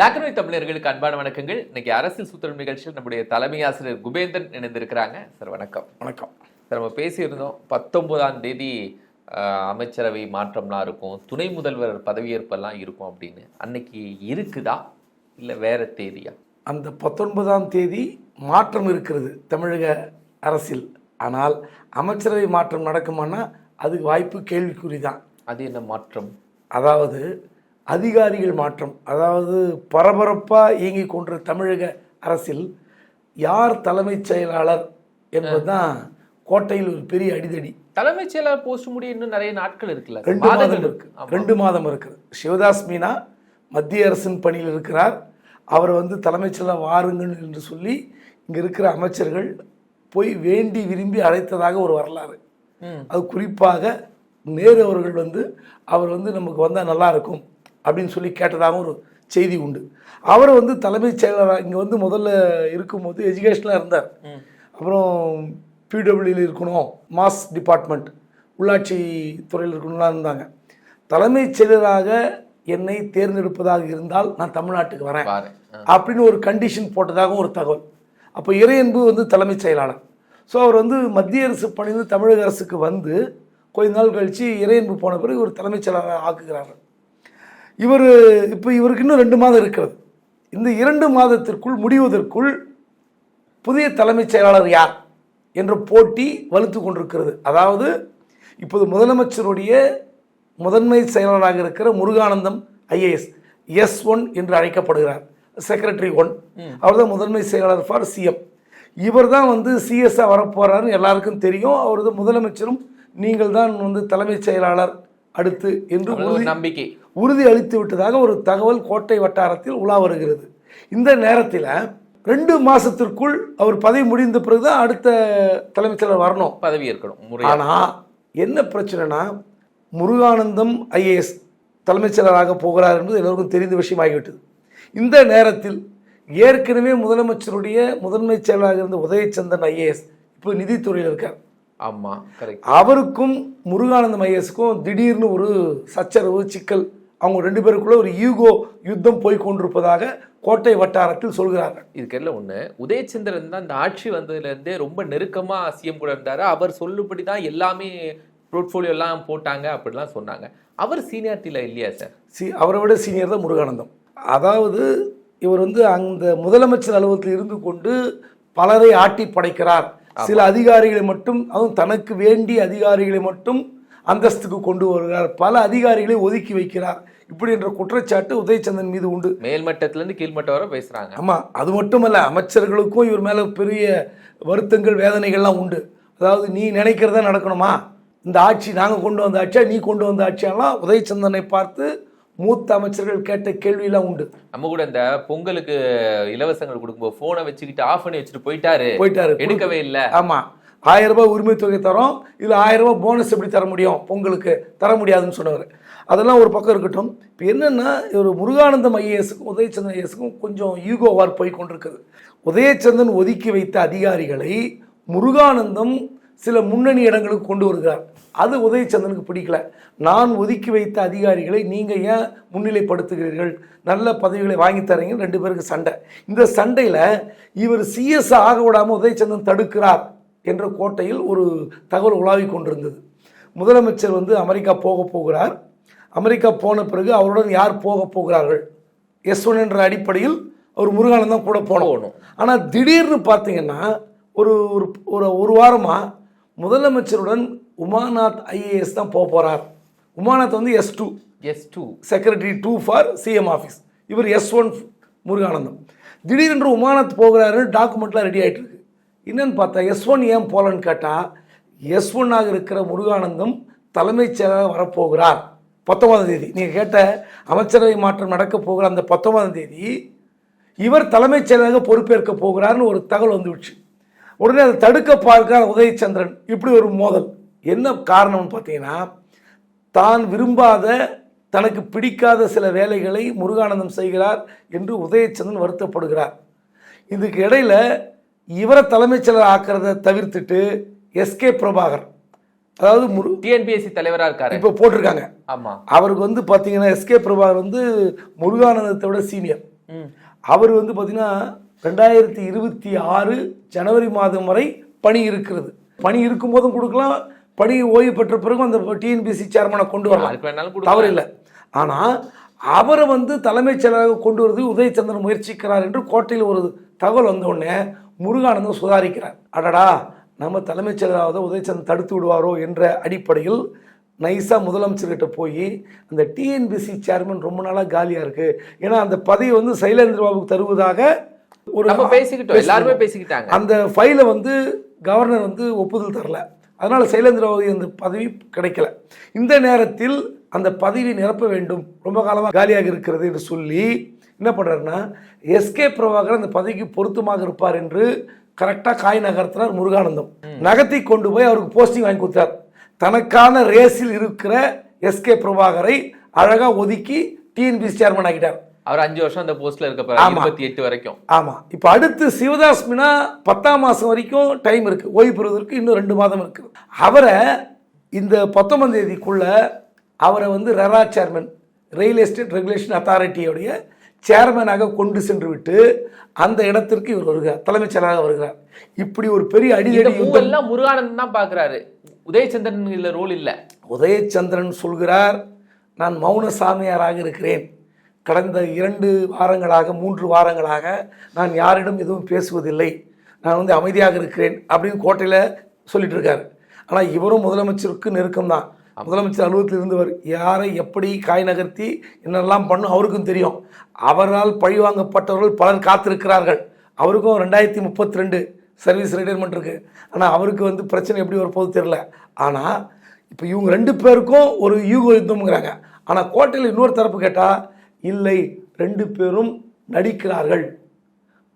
Black and white தமிழர்களுக்கு அன்பான வணக்கங்கள். இன்னைக்கு அரசியல் சூத்திரம் நிகழ்ச்சியில் நம்முடைய தலைமை ஆசிரியர் குபேந்தன் இணைந்திருக்கிறாங்க. சார் வணக்கம். வணக்கம். சார் நம்ம பேசியிருந்தோம் பத்தொன்பதாம் தேதி அமைச்சரவை மாற்றம்லாம் இருக்கும் துணை முதல்வர் பதவியேற்பெல்லாம் இருக்கும் அப்படின்னு. அன்னைக்கு இருக்குதா? இல்லை வேற தேதியா? அந்த பத்தொன்பதாம் தேதி மாற்றம் இருக்கிறது தமிழக அரசில். ஆனால் அமைச்சரவை மாற்றம் நடக்குமானா அதுக்கு வாய்ப்பு கேள்விக்குறி தான் அது என்ன மாற்றம்? அதாவது அதிகாரிகள் மாற்றம் அதாவது பரபரப்பாக இயங்கிக் கொண்ட தமிழக அரசில் யார் தலைமைச் செயலாளர் என்பதுதான் கோட்டையில் ஒரு பெரிய அடிதடி. தலைமைச் செயலாளர் போஸ்ட் முடிய இன்னும் நிறைய நாட்கள் இருக்குல்ல. ரெண்டு மாதம் மாதங்கள் இருக்கு. ரெண்டு மாதம் இருக்குது சிவதாஸ் மீனா மத்திய அரசின் பணியில் இருக்கிறார். அவர் வந்து தலைமைச் செயலர் வாருங்கள் என்று சொல்லி இங்கே இருக்கிற அமைச்சர்கள் போய் வேண்டி விரும்பி அழைத்ததாக ஒரு வரலாறு. அது குறிப்பாக நேரு அவர்கள் வந்து அவர் வந்து நமக்கு வந்தால் நல்லா இருக்கும். அப்படின்னு சொல்லி கேட்டதாகவும் ஒரு செய்தி உண்டு. அவர் வந்து தலைமைச் செயலராக இங்கே வந்து முதல்ல இருக்கும்போது எஜுகேஷனாக இருந்தார். அப்புறம் பிடபிள்யூல இருக்கணும் மாஸ் டிபார்ட்மெண்ட் உள்ளாட்சி துறையில் இருக்கணும்லாம் இருந்தாங்க. தலைமைச் செயலராக என்னை தேர்ந்தெடுப்பதாக இருந்தால் நான் தமிழ்நாட்டுக்கு வரேன். அப்படின்னு ஒரு கண்டிஷன் போட்டதாகவும் ஒரு தகவல். அப்போ இறையன்பு வந்து தலைமைச் செயலாளர். ஸோ அவர் வந்து மத்திய அரசு பணிந்து தமிழக அரசுக்கு வந்து கொஞ்ச நாள் கழித்து இறையன்பு போன பிறகு ஒரு தலைமைச் செயலாளர் ஆக்குகிறார். இவர் இப்போ இவருக்கு இன்னும் ரெண்டு மாதம் இருக்கிறது. இந்த இரண்டு மாதத்திற்குள் முடிவதற்குள் புதிய தலைமைச் செயலாளர் யார் என்ற போட்டி வலுத்து கொண்டிருக்கிறது. அதாவது இப்போது முதலமைச்சருடைய முதன்மை செயலாளராக இருக்கிற முருகானந்தம் ஐஏஎஸ் எஸ் ஒன் என்று அழைக்கப்படுகிறார். செக்ரட்டரி ஒன் அவர் தான் முதன்மை செயலாளர் ஃபார் சிஎம் இவர் தான் வந்து சிஎஸ்ஆ வரப்போறாருன்னு எல்லாருக்கும் தெரியும். அவரது முதலமைச்சரும் நீங்கள் தான் வந்து தலைமைச் செயலாளர் அடுத்து என்று நம்பிக்கை. உறுதி அளித்து விட்டதாக ஒரு தகவல் கோட்டை வட்டாரத்தில் உலா வருகிறது. இந்த நேரத்தில் ரெண்டு மாசத்திற்குள் அவர் பதவி முடிந்த பிறகு தான் அடுத்த தலைமைச் செயலர் வரணும். பதவி இருக்கணும் முறை ஆனா என்ன பிரச்சனைனா முருகானந்தம் ஐஏஎஸ் தலைமைச் செயலராக போகிறார் என்பது எல்லோருக்கும் தெரிந்த விஷயமாகிவிட்டது. இந்த நேரத்தில் ஏற்கனவே முதலமைச்சருடைய முதன்மை செயலராக இருந்த உதயச்சந்திரன் ஐஏஎஸ் இப்போ நிதித்துறையில் இருக்கார். ஆமா கரெக்ட். அவருக்கும் முருகானந்தம் ஐஎஸ்க்கும் திடீர்னு ஒரு சச்சரவு சிக்கல் அவங்க ரெண்டு பேருக்குள்ள ஒரு ஈகோ யுத்தம் போய் கொண்டிருப்பதாக கோட்டை வட்டாரத்தில் சொல்கிறார்கள். இதுக்கெல்லாம் ஒண்ணு. உதயச்சந்திரன் தான் இந்த ஆட்சி வந்ததுல இருந்தே ரொம்ப நெருக்கமா சிஎம் கூட இருந்தாரு. அவர் சொல்லுபடி தான் எல்லாமே போர்ட்ஃபோலியோ எல்லாம் போட்டாங்க அப்படிலாம் சொன்னாங்க. அவர் சீனியாரிட்டியில இல்லையா சார்? சி அவரை விட சீனியர் தான் முருகானந்தம். அதாவது இவர் வந்து அந்த முதலமைச்சர் அலுவலகத்தில் இருந்து கொண்டு பலரை ஆட்டி படைக்கிறார். சில அதிகாரிகளை மட்டும் அதுவும் தனக்கு வேண்டிய அதிகாரிகளை மட்டும் அந்தஸ்துக்கு கொண்டு வருகிறார். பல அதிகாரிகளை ஒதுக்கி வைக்கிறார். இப்படி என்ற குற்றச்சாட்டு உதயச்சந்திரன் மீது உண்டு. மேல்மட்டத்துல இருந்து கீழ்மட்டம் வரை பேசுறாங்க. ஆமாம் அது மட்டுமல்ல அமைச்சர்களுக்கும் இவர் மேலே பெரிய வருத்தங்கள் வேதனைகள்லாம் உண்டு. அதாவது நீ நினைக்கிறதா நடக்கணுமா? இந்த ஆட்சி நாங்கள் கொண்டு வந்த ஆட்சியா நீ கொண்டு வந்த ஆட்சியெல்லாம் உதயச்சந்திரனை பார்த்து மூத்த அமைச்சர்கள் கேட்ட கேள்வியெல்லாம் உண்டு. நம்ம கூட இந்த பொங்கலுக்கு இலவசங்கள் கொடுக்கும்போது போனை வச்சுக்கிட்டு ஆஃப் பண்ணி வச்சுட்டு போயிட்டாரு. போயிட்டாரு. எடுக்கவே இல்ல. ஆமாம் ஆயிரம் ரூபாய் உரிமை தொகை தரோம். இதில் ஆயிரம் ரூபாய் போனஸ் எப்படி தர முடியும்? பொங்கலுக்கு தர முடியாதுன்னு சொன்னவர். அதெல்லாம் ஒரு பக்கம் இருக்கட்டும். இப்போ என்னென்னா ஒரு முருகானந்தம் ஐஏஎஸ்க்கும் உதயச்சந்திரன் ஐஏஎஸுக்கும் கொஞ்சம் ஈகோவார் போய் கொண்டிருக்குது. உதயச்சந்திரன் ஒதுக்கி வைத்த அதிகாரிகளை முருகானந்தம் சில முன்னணி இடங்களுக்கு கொண்டு வருகிறார். அது உதயச்சந்திரனுக்கு பிடிக்கல. நான் ஒதுக்கி வைத்த அதிகாரிகளை நீங்கள் ஏன் முன்னிலைப்படுத்துகிறீர்கள்? நல்ல பதவிகளை வாங்கி தரீங்க ரெண்டு பேருக்கு சண்டை. இந்த சண்டையில் இவர் சிஎஸ் ஆக விடாமல் உதயச்சந்திரன் தடுக்கிறார் என்ற கோட்டையில் ஒரு தகவல் உலாவிக் கொண்டிருந்தது. முதலமைச்சர் வந்து அமெரிக்கா போக போகிறார். அமெரிக்கா போன பிறகு அவருடன் யார் போக போகிறார்கள்? எஸ் ஒன் என்ற அடிப்படையில் அவர் முருகானந்தம் கூட போனோம். போகணும். ஆனால் திடீர்னு பார்த்தீங்கன்னா ஒரு ஒரு ஒரு ஒரு வாரமாக முதலமைச்சருடன் உமாநாத் ஐஏஎஸ் தான் போக போகிறார் உமாநாத் வந்து S two S two secretary two for CM office இவர் எஸ் ஒன் முருகானந்தம். திடீரென்று உமானத் போகிறாருன்னு டாக்குமெண்ட்லாம் ரெடி ஆகிட்டு இருக்கு. என்னன்னு பார்த்தா எஸ் ஒன் ஏன் போகலன்னு கேட்டால் எஸ் ஒன்னாக இருக்கிற முருகானந்தம் தலைமைச் செயலாளர் வரப்போகிறார். பத்தொன்பதாம் தேதி. நீங்கள் கேட்ட அமைச்சரவை மாற்றம் நடக்க போகிற அந்த பத்தொன்பதாம் தேதி இவர் தலைமைச் செயலராக பொறுப்பேற்க போகிறார்னு ஒரு தகவல் வந்துவிடுச்சு உடனே அதை தடுக்க பார்க்கிறார் உதயச்சந்திரன். இப்படி ஒரு மோதல். என்ன காரணம்னு பார்த்தீங்கன்னா தான் விரும்பாத தனக்கு பிடிக்காத சில வேலைகளை முருகானந்தம் செய்கிறார் என்று உதயச்சந்திரன் வருத்தப்படுகிறார். இதுக்கு இடையில இவரை தலைமைச் செயலர் ஆக்கிறத தவிர்த்துட்டு எஸ்கே பிரபாகர் அதாவது முரு டிஎன்பிஎஸ்சி தலைவரா இருக்காரு. இப்போ போட்டிருக்காங்க. ஆமா. அவருக்கு வந்து பார்த்தீங்கன்னா எஸ்கே பிரபாகர் வந்து முருகானந்தத்தை விட சீனியர். அவர் வந்து பார்த்தீங்கன்னா ரெண்டாயிரத்தி இருபத்தி ஆறு ஜனவரி மாதம் வரை பணி இருக்கிறது. பணி இருக்கும்போதும் கொடுக்கலாம் பணி ஓய்வு பெற்ற பிறகும் அந்த டிஎன்பிசி சேர்மனை கொண்டு வரலாம். தவறு இல்லை ஆனால் அவரை வந்து தலைமைச் செயலராக கொண்டு வருவது உதயச்சந்திரன் முயற்சிக்கிறார் என்று கோட்டையில் ஒரு தகவல் வந்த உடனே முருகானந்தம் சுதாரிக்கிறார். அடடா நம்ம தலைமைச் செயலராக உதயச்சந்திரன் தடுத்து விடுவாரோ என்ற அடிப்படையில் நைஸாக முதலமைச்சர்கிட்ட போய் அந்த டிஎன்பிசி சேர்மன் ரொம்ப நாளாக காலியாக இருக்குது ஏன்னா அந்த பதவி வந்து சைலேந்திர பாபுக்கு தருவதாக ஒரு நம்ம பேசிக்கிட்டோம். எல்லாருமே பேசிக்கிட்டாங்க. அந்த ஃபைலை வந்து கவர்னர் வந்து ஒப்புதல் தரல. அதனால் சைலேந்திரபாபு அந்த பதவி கிடைக்கல. இந்த நேரத்தில் அந்த பதவி நிரப்ப வேண்டும். ரொம்ப காலமாக காலியாக இருக்கிறது என்று சொல்லி என்ன பண்ணுறாருன்னா எஸ்கே பிரபாகர் அந்த பதவிக்கு பொருத்தமாக இருப்பார் என்று கரெக்டாக காய் நகர்த்தினார் முருகானந்தம். நகர்த்தி கொண்டு போய் அவருக்கு போஸ்டிங் வாங்கி கொடுத்தார். தனக்கான ரேஸில் இருக்கிற எஸ்கே பிரபாகரை அழகாக ஒதுக்கி டிஎன்பிசி சேர்மன் ஆக்கிட்டார். அவர் அஞ்சு வருஷம் அந்த போஸ்ட்ல இருக்க ஆமா. இருபத்தி எட்டு வரைக்கும். ஆமாம் இப்போ அடுத்து சிவதாஸ் மீனா பத்தாம் மாதம் வரைக்கும் டைம் இருக்குது ஓய்வு பெறுவதற்கு இன்னும் ரெண்டு மாதம் இருக்குது அவரை இந்த பத்தொன்பதாம் தேதிக்குள்ள அவரை வந்து RERA chairman real estate regulation அத்தாரிட்டியோடைய சேர்மனாக கொண்டு சென்று விட்டு அந்த இடத்திற்கு இவர் வருகிறார். தலைமைச் செயலராக வருகிறார். இப்படி ஒரு பெரிய அடிதடி எல்லாம் முருகானந்தம் தான் பாக்குறாரு உதயச்சந்திரன் இல்லை ரோல் இல்லை. உதயச்சந்திரன் சொல்கிறார் நான் மௌன சாமியாராக இருக்கிறேன். கடந்த இரண்டு வாரங்களாக மூன்று வாரங்களாக நான் யாரிடம் எதுவும் பேசுவதில்லை. நான் வந்து அமைதியாக இருக்கிறேன் அப்படின்னு கோட்டையில் சொல்லிட்டு இருக்காரு. ஆனால் இவரும் முதலமைச்சருக்கு நெருக்கம் தான். முதலமைச்சர் அலுவலகத்தில் இருந்தவர் யாரை எப்படி காய் நகர்த்தி என்னெல்லாம் பண்ணும் அவருக்கும் தெரியும். அவரால் பழிவாங்கப்பட்டவர்கள் பலர் காத்திருக்கிறார்கள். அவருக்கும் ரெண்டாயிரத்தி முப்பத்தி ரெண்டு சர்வீஸ் ரிட்டைர்மெண்ட் இருக்கு. ஆனால் அவருக்கு வந்து பிரச்சனை எப்படி வரப்போகுது தெரில ஆனால் இப்போ இவங்க ரெண்டு பேருக்கும் ஒரு யூக யுத்தம்ங்கிறாங்க. ஆனால் கோட்டையில் இன்னொரு தரப்பு கேட்டால் இல்லை ரெண்டு பேரும் நடிக்கிறார்கள்.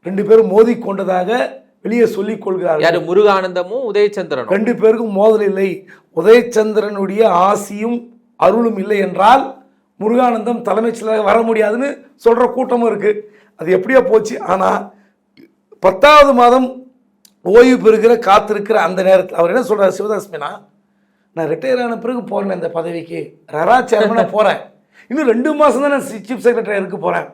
ரெண்டு பேரும் மோதி கொண்டதாக வெளியே சொல்லிக் கொள்கிறார்கள். யாரு முருகானந்தமும் உதயச்சந்திரனும்? ரெண்டு பேருக்கும் மோதல் இல்லை. உதயச்சந்திரனுடைய ஆசியும் அருளும் இல்லை என்றால் முருகானந்தம் தலைமைச் செயலராக வர முடியாதுன்னு சொல்கிற கூட்டமும் இருக்குது அது எப்படியோ போச்சு. ஆனால் பத்தாவது மாதம் ஓய்வு பெறுகிற காத்திருக்கிற அந்த நேரத்தில். அவர் என்ன சொல்கிறார் சிவதாஸ் மீனா நான் ரிட்டையர் ஆன பிறகு போகிறேன் இந்த பதவிக்கு. ரரா சேர்மனாக போகிறேன் இன்னும் ரெண்டு மாதம் தான் நான் சீஃப் செக்ரட்டரி இருக்க போகிறேன்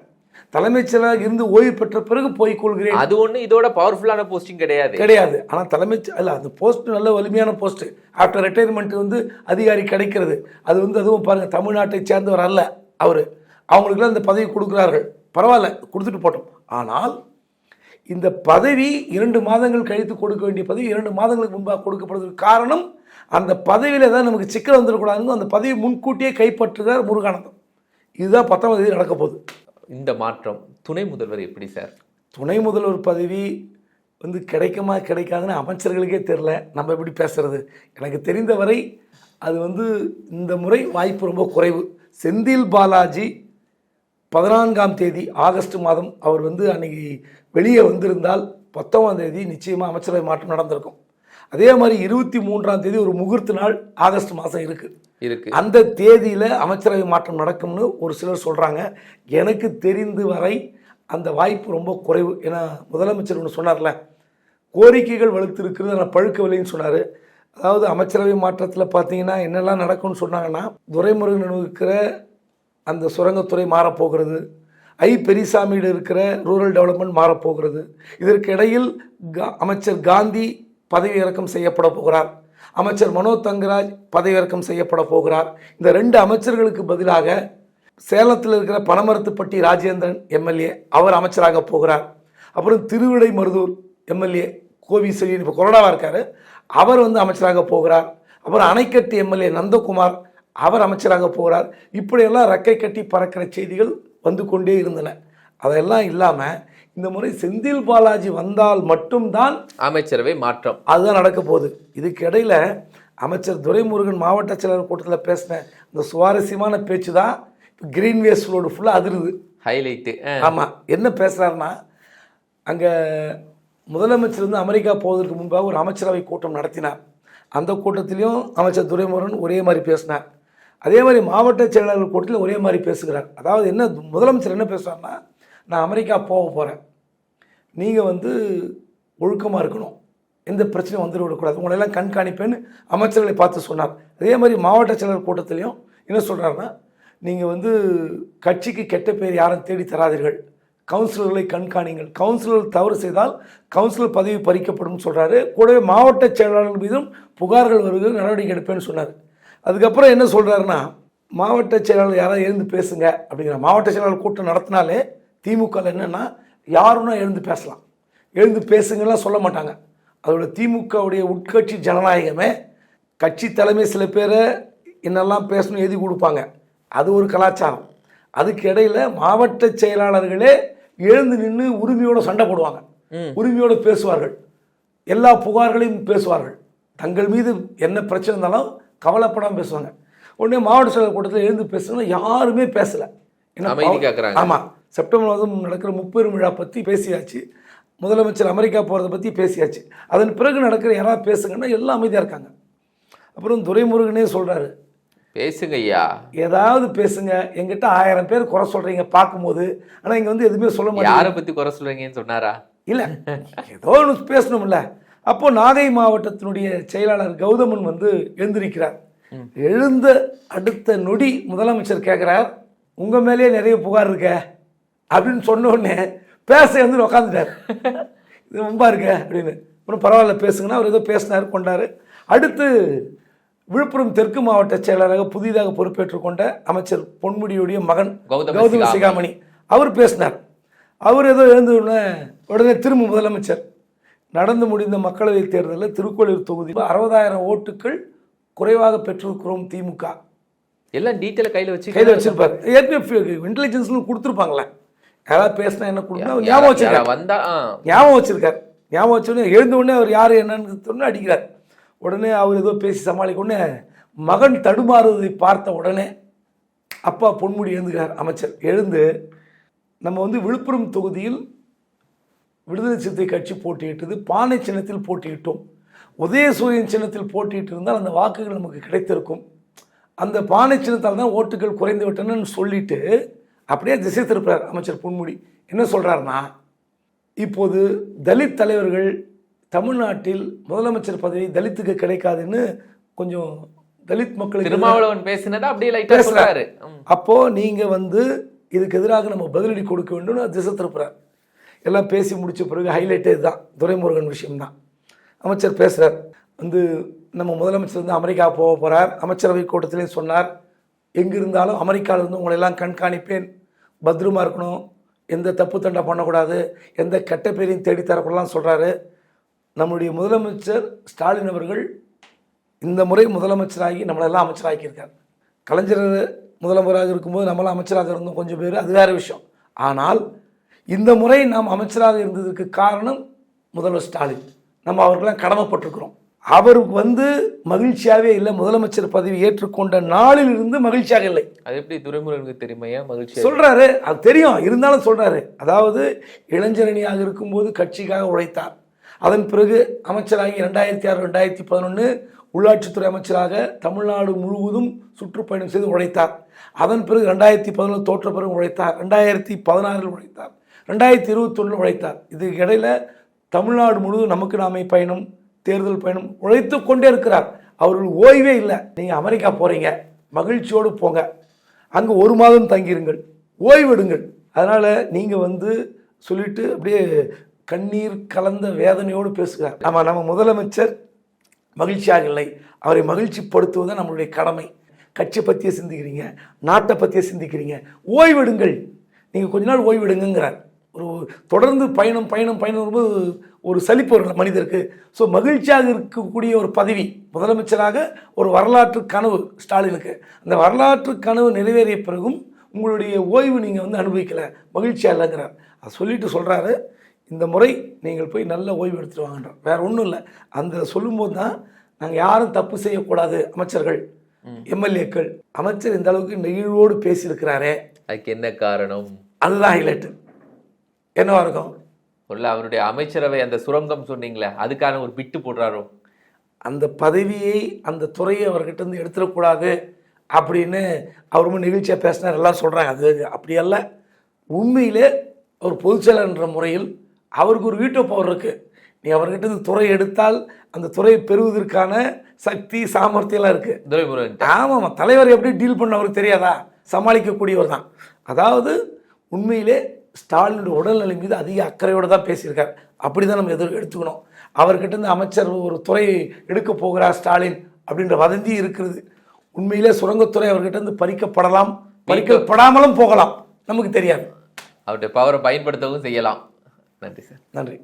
தலைமைச் செயலராக இருந்து ஓய்வு பெற்ற பிறகு போய் கொள்கிறேன் அது ஒண்ணு இதோட பவர்ஃபுல்லான போஸ்டிங் கிடையாது. கிடையாது. ஆனால் தலைமைச் அல்ல அந்த போஸ்ட் நல்ல வலிமையான போஸ்ட் ஆஃப்டர் ரிட்டையர்மெண்ட் வந்து அதிகாரி கிடைக்கிறது. அது வந்து அதுவும் பாருங்கள் தமிழ்நாட்டை சேர்ந்தவர் அல்ல அவர். அவங்களுக்குலாம் இந்த பதவி கொடுக்குறார்கள். பரவாயில்ல கொடுத்துட்டு போட்டோம். ஆனால் இந்த பதவி இரண்டு மாதங்கள் கழித்து கொடுக்க வேண்டிய பதவி இரண்டு மாதங்களுக்கு முன்பாக கொடுக்கப்படுவதற்கு காரணம் அந்த பதவியில் ஏதாவது நமக்கு சிக்கல் வந்துடக்கூடாதுன்னு அந்த பதவி முன்கூட்டியே கைப்பற்றுகிறார் முருகானந்தம். இதுதான் பத்தாம் தேதி நடக்க போகுது. இந்த மாற்றம் துணை முதல்வர் எப்படி சார்? துணை முதல்வர் பதவி வந்து கிடைக்குமா கிடைக்காதுன்னு அமைச்சர்களுக்கே தெரில நம்ம எப்படி பேசுறது? எனக்கு தெரிந்தவரை அது வந்து இந்த முறை வாய்ப்பு ரொம்ப குறைவு. செந்தில் பாலாஜி பதினான்காம் தேதி ஆகஸ்ட் மாதம் அவர் வந்து அன்னைக்கு வெளியே வந்திருந்தால் பத்தொன்பதாம் தேதி நிச்சயமாக அமைச்சரவை மாற்றம் நடந்திருக்கும். அதே மாதிரி இருபத்தி மூன்றாம் தேதி ஒரு முகூர்த்த நாள் ஆகஸ்ட் மாதம் இருக்குது இருக்கு. அந்த தேதியில் அமைச்சரவை மாற்றம் நடக்கும்னு ஒரு சிலர் சொல்கிறாங்க எனக்கு தெரிந்து வரை அந்த வாய்ப்பு ரொம்ப குறைவு. ஏன்னா முதலமைச்சர் ஒன்று சொன்னார்ல கோரிக்கைகள் வலுத்திருக்கிறது ஆனால் பழுக்கவில்லைன்னு சொன்னார். அதாவது அமைச்சரவை மாற்றத்தில் பார்த்தீங்கன்னா என்னெல்லாம் நடக்கும்னு சொன்னாங்கன்னா துரைமுருகன் இருக்கிற அந்த சுரங்கத்துறை மாறப்போகிறது. ஐ பெரியசாமியில் இருக்கிற ரூரல் டெவலப்மெண்ட் மாறப்போகிறது. இதற்கு இடையில் கா- அமைச்சர் காந்தி பதவி இறக்கம் செய்யப்பட போகிறார். அமைச்சர் மனோ தங்கராஜ் பதவி இறக்கம் செய்யப்பட போகிறார். இந்த ரெண்டு அமைச்சர்களுக்கு பதிலாக சேலத்தில் இருக்கிற பனமரத்துப்பட்டி ராஜேந்திரன் எம்எல்ஏ அவர் அமைச்சராக போகிறார். அப்புறம் திருவிடை மருதூர் எம்எல்ஏ கோவி செழியன் இப்போ கொரோனாவாக இருக்கார் அவர் வந்து அமைச்சராக போகிறார். அப்புறம் அணைக்கட்டு எம்எல்ஏ நந்தகுமார் அவர் அமைச்சராக போகிறார். இப்படியெல்லாம் ரெக்கை கட்டி பறக்கிற செய்திகள் வந்து கொண்டே இருந்தன. அதெல்லாம் இல்லாமல் இந்த முறை செந்தில் பாலாஜி வந்தால் மட்டும்தான் அமைச்சரவை மாற்றம். அதுதான் நடக்க போகுது. இதுக்கு இடையில அமைச்சர் துரைமுருகன் மாவட்ட செயலர் கூட்டத்தில் பேசின இந்த சுவாரஸ்யமான பேச்சு தான் இப்போ கிரீன்வேஸ் ரோடு ஃபுல்லாக அதிருது. ஹைலைட்டு ஆமாம் என்ன பேசுகிறாருன்னா அங்கே முதலமைச்சர் வந்து அமெரிக்கா போவதற்கு முன்பாக ஒரு அமைச்சரவை கூட்டம் நடத்தினார். அந்த கூட்டத்திலையும் அமைச்சர் துரைமுருகன் ஒரே மாதிரி பேசினார். அதே மாதிரி மாவட்ட செயலாளர்கள் கூட்டத்தில் ஒரே மாதிரி பேசுகிறார். அதாவது என்ன முதலமைச்சர் என்ன பேசுகிறாருன்னா நான் அமெரிக்கா போக போகிறேன் நீங்கள் வந்து ஒழுக்கமாக இருக்கணும். எந்த பிரச்சனையும் வந்துவிடக்கூடாது. உங்களெல்லாம் கண்காணிப்பேன்னு அமைச்சர்களை பார்த்து சொன்னார். அதே மாதிரி மாவட்ட செயலர் கூட்டத்திலையும் என்ன சொல்கிறாருன்னா நீங்கள் வந்து கட்சிக்கு கெட்ட பேர் யாரும் தேடி தராதீர்கள். கவுன்சிலர்களை கண்காணிங்கள். கவுன்சிலர் தவறு செய்தால் கவுன்சிலர் பதவி பறிக்கப்படும் சொல்கிறாரு கூடவே மாவட்ட செயலாளர்கள் மீதும் புகார்கள் வருவது நடவடிக்கை எடுப்பேன்னு சொன்னார். அதுக்கப்புறம் என்ன சொல்றாருன்னா மாவட்ட செயலாளர் யாராவது எழுந்து பேசுங்க அப்படிங்கிற மாவட்ட செயலாளர் கூட்டம் நடத்தினாலே திமுக என்னன்னா யாருன்னா எழுந்து பேசலாம். எழுந்து பேசுங்கலாம் சொல்ல மாட்டாங்க. அதோட திமுகவுடைய உட்கட்சி ஜனநாயகமே கட்சி தலைமை சில பேரை என்னெல்லாம் பேசணும் எழுதி கொடுப்பாங்க. அது ஒரு கலாச்சாரம். அதுக்கு இடையில மாவட்ட செயலாளர்களே எழுந்து நின்று உரிமையோட சண்டை போடுவாங்க. உரிமையோடு பேசுவார்கள். எல்லா புகார்களையும் பேசுவார்கள். தங்கள் மீது என்ன பிரச்சனை இருந்தாலும் கவலைப்படாமல் பேசுவாங்க. உடனே மாவட்ட செயலர் கூட்டத்தில் எழுந்து பேசுனா யாருமே பேசல. ஏன்னா அமைதி பவர்- காக்குறாங்க. ஆமா. செப்டம்பர் மாதம் நடக்கிற முப்பெரும் விழா பற்றி பேசியாச்சு. முதலமைச்சர் அமெரிக்கா போகிறத பற்றி பேசியாச்சு. அதன் பிறகு நடக்கிற யாராவது பேசுங்கன்னா எல்லாம் அமைதியாக இருக்காங்க. அப்புறம் துரைமுருகனே சொல்கிறாரு பேசுங்க ஐயா. ஏதாவது பேசுங்க. எங்கிட்ட ஆயிரம் பேர் குறை சொல்கிறீங்க பார்க்கும்போது. ஆனால் இங்கே வந்து எதுவுமே சொல்ல மாட்டேங்க யாரை பத்தி குறை சொல்றீங்கன்னு சொன்னாரா? இல்லை. ஏதோ ஒன்று பேசணும்ல. அப்போ நாகை மாவட்டத்தினுடைய செயலாளர் கௌதமன் வந்து எழுந்திருக்கிறார். எழுந்த அடுத்த நொடி முதலமைச்சர் கேட்குறார் உங்கள் மேலேயே நிறைய புகார் இருக்க அப்படின்னு சொன்ன உடனே பேச வந்து உட்காந்துட்டார் இது ரொம்ப இருக்க அப்படின்னு. அப்புறம் பரவாயில்ல பேசுங்கன்னா அவர் ஏதோ பேசினார் கொண்டார். அடுத்து விழுப்புரம் தெற்கு மாவட்ட செயலாளராக புதிதாக பொறுப்பேற்றுக் கொண்ட அமைச்சர் பொன்முடியுடைய மகன் கௌதம. சிகாமணி. அவர் பேசினார். அவர் ஏதோ எழுந்த உடனே உடனே திரும்ப முதலமைச்சர். நடந்து முடிந்த மக்களவைத் தேர்தலில் திருக்கோளூர் தொகுதியில் அறுபதாயிரம் ஓட்டுகள் குறைவாக பெற்றிருக்கிறோம் திமுக. எல்லாம் டீட்டெயில கையில வச்சு கையில் வச்சிருப்பாரு. ஏற்கனவே இன்டெலிஜென்ஸ்னு கொடுத்துருப்பாங்களே. யாராவது பேசினா என்ன கொடுக்கணும்? ஞாபகம் வச்சிருக்காரு. வந்தா. ஞாபகம் வச்சிருக்காரு. ஞாபகம் வச்சோடனே எழுந்த உடனே அவர் யார் என்னன்னு சொன்னு அடிக்கிறார். உடனே அவர் ஏதோ பேசி சமாளிக்க உடனே மகன் தடுமாறுவதை பார்த்த உடனே அப்பா பொன்முடி எழுந்துகிறார் அமைச்சர். எழுந்து நம்ம வந்து விழுப்புரம் தொகுதியில் விடுதலை சிறுத்தை கட்சி போட்டியிட்டது பானை சின்னத்தில் போட்டியிட்டோம். உதயசூரியன் சின்னத்தில் போட்டியிட்டு இருந்தால் அந்த வாக்குகள் நமக்கு கிடைத்திருக்கும். அந்த பானை சின்னத்தால் தான் ஓட்டுகள் குறைந்து விட்டனன்னு சொல்லிட்டு அப்படியே திசை திருப்புறார் அமைச்சர் பொன்முடி. என்ன சொல்றாருன்னா இப்போது தலித் தலைவர்கள் தமிழ்நாட்டில் முதலமைச்சர் பதவி தலித்துக்கு கிடைக்காதுன்னு கொஞ்சம் தலித் மக்களுக்கு திருமாவளவன் பேசினதை அப்படியே லைட்டா பேசுறாரு. சொல்றாரு. ம். அப்போ நீங்க வந்து இதுக்கு எதிராக நம்ம பதிலடி கொடுக்க வேண்டும்னு திசை திருப்புறார். எல்லாம் பேசி முடித்த பிறகு ஹைலைட்டே இதுதான். துரைமுருகன் விஷயம்தான். அமைச்சர் பேசுகிறார் வந்து நம்ம முதலமைச்சர் வந்து அமெரிக்கா போக போகிறார் அமைச்சரவை கூட்டத்திலையும் சொன்னார். எங்கே இருந்தாலும் அமெரிக்கால இருந்து உங்களை எல்லாம் கண்காணிப்பேன். பத்திரமா இருக்கணும். எந்த தப்பு தண்டை பண்ணக்கூடாது. எந்த கெட்ட பேரையும் தேடி சொல்கிறாரு நம்முடைய முதலமைச்சர் ஸ்டாலின் அவர்கள் இந்த முறை முதலமைச்சராகி நம்மளெல்லாம் அமைச்சராக்கியிருக்கார். கலைஞர் முதலமைச்சராக இருக்கும்போது நம்மளாம் அமைச்சராக இருந்தோம் கொஞ்சம் பேர். அது வேறு விஷயம். ஆனால் இந்த முறை நாம் அமைச்சராக இருந்ததற்கு காரணம் முதல்வர் ஸ்டாலின். நம்ம அவர்களெல்லாம் கடமைப்பட்டிருக்கிறோம். அவருக்கு வந்து மகிழ்ச்சியாகவே இல்லை முதலமைச்சர் பதவி ஏற்றுக்கொண்ட நாளில் இருந்து மகிழ்ச்சியாக இல்லை. அது எப்படி துரைமுருகனுக்கு தெரியுமையா? மகிழ்ச்சி சொல்றாரு அது தெரியும் இருந்தாலும் சொல்றாரு. அதாவது இளைஞரணியாக இருக்கும்போது கட்சிக்காக உழைத்தார். அதன் பிறகு அமைச்சராகி ரெண்டாயிரத்தி ஆறு ரெண்டாயிரத்தி பதினொன்று உள்ளாட்சித்துறை அமைச்சராக தமிழ்நாடு முழுவதும் சுற்றுப்பயணம் செய்து உழைத்தார். அதன் பிறகு ரெண்டாயிரத்தி பதினொன்று தோற்ற பிறகு உழைத்தார். ரெண்டாயிரத்தி பதினாறில் உழைத்தார். ரெண்டாயிரத்தி இருபத்தொன்னில் உழைத்தார். இதுக்கு இடையில தமிழ்நாடு முழுவதும் நமக்கு நாமை பயணம் தேர்தல் பயணம் உழைத்து கொண்டே இருக்கிறார். அவர்கள் ஓய்வே இல்லை. நீங்கள் அமெரிக்கா போகிறீங்க மகிழ்ச்சியோடு போங்க. அங்கே ஒரு மாதம் தங்கிருங்கள். ஓய்வெடுங்கள். அதனால் நீங்கள் வந்து சொல்லிட்டு அப்படியே கண்ணீர் கலந்த வேதனையோடு பேசுகிறார். ஆமாம் நம்ம முதலமைச்சர் மகிழ்ச்சியாக இல்லை. அவரை மகிழ்ச்சிப்படுத்துவது நம்மளுடைய கடமை. கட்சி பற்றியே சிந்திக்கிறீங்க நாட்டை பற்றியே சிந்திக்கிறீங்க. ஓய்வெடுங்கள். நீங்கள் கொஞ்ச நாள் ஓய்வெடுங்கிறார் ஒரு தொடர்ந்து பயணம் பயணம் பயணம் வரும்போது ஒரு சலிப்பு வரும் மனிதருக்கு. ஸோ மகிழ்ச்சியாக இருக்கக்கூடிய ஒரு பதவி முதலமைச்சராக ஒரு வரலாற்று கனவு ஸ்டாலினுக்கு. அந்த வரலாற்று கனவு நிறைவேறிய பிறகும் உங்களுடைய ஓய்வு நீங்கள் வந்து அனுபவிக்கல மகிழ்ச்சியாக இல்லைங்கிறார். அதை சொல்லிட்டு சொல்கிறாரு இந்த முறை நீங்கள் போய் நல்ல ஓய்வு எடுத்துட்டு வாங்கன்றார். வேற ஒன்றும் இல்லை. அந்த சொல்லும்போது தான் நாங்கள் யாரும் தப்பு செய்யக்கூடாது அமைச்சர்கள் எம்எல்ஏக்கள். அமைச்சர் இந்த அளவுக்கு நெகிழ்வோடு பேசியிருக்கிறாரே. அதுக்கு என்ன காரணம்? அதுதான் ஹைலைட்டு என்னவா இருக்கும் உள்ள அவருடைய அமைச்சரவை அந்த சுரங்கம் சொன்னீங்களே அதுக்கான ஒரு பிட்டு போடுறாரோ? அந்த பதவியை அந்த துறையை அவர்கிட்ட இருந்து எடுத்துடக்கூடாது அப்படின்னு அவர் ரொம்ப நிகழ்ச்சியாக பேசினார் எல்லாம் சொல்கிறாங்க அது அப்படி அல்ல உண்மையிலே ஒரு பொதுச்செயலாளர்ன்ற முறையில் அவருக்கு ஒரு வீட்டோ பவர் இருக்குது நீ அவர்கிட்ட இருந்து துறை எடுத்தால் அந்த துறையை பெறுவதற்கான சக்தி சாமர்த்தியம்லாம் இருக்குது ஆமாம் தலைவர் எப்படி டீல் பண்ண அவருக்கு தெரியாதா? சமாளிக்கக்கூடியவர் தான். அதாவது உண்மையிலே ஸ்டாலினுடைய உடல்நிலை மீது அதிக அக்கறையோடு தான் பேசியிருக்கார். அப்படி தான் நம்ம எதிர் எடுத்துக்கணும். அவர்கிட்ட இருந்து அமைச்சர் ஒரு துறை எடுக்க போகிறார் ஸ்டாலின் அப்படின்ற வதந்தி இருக்கிறது. உண்மையிலே சுரங்கத்துறை அவர்கிட்ட இருந்து பறிக்கப்படலாம். பறிக்கப்படாமலும் போகலாம். நமக்கு தெரியாது. அவருடைய பவரை பயன்படுத்தவும் செய்யலாம். நன்றி சார். நன்றி.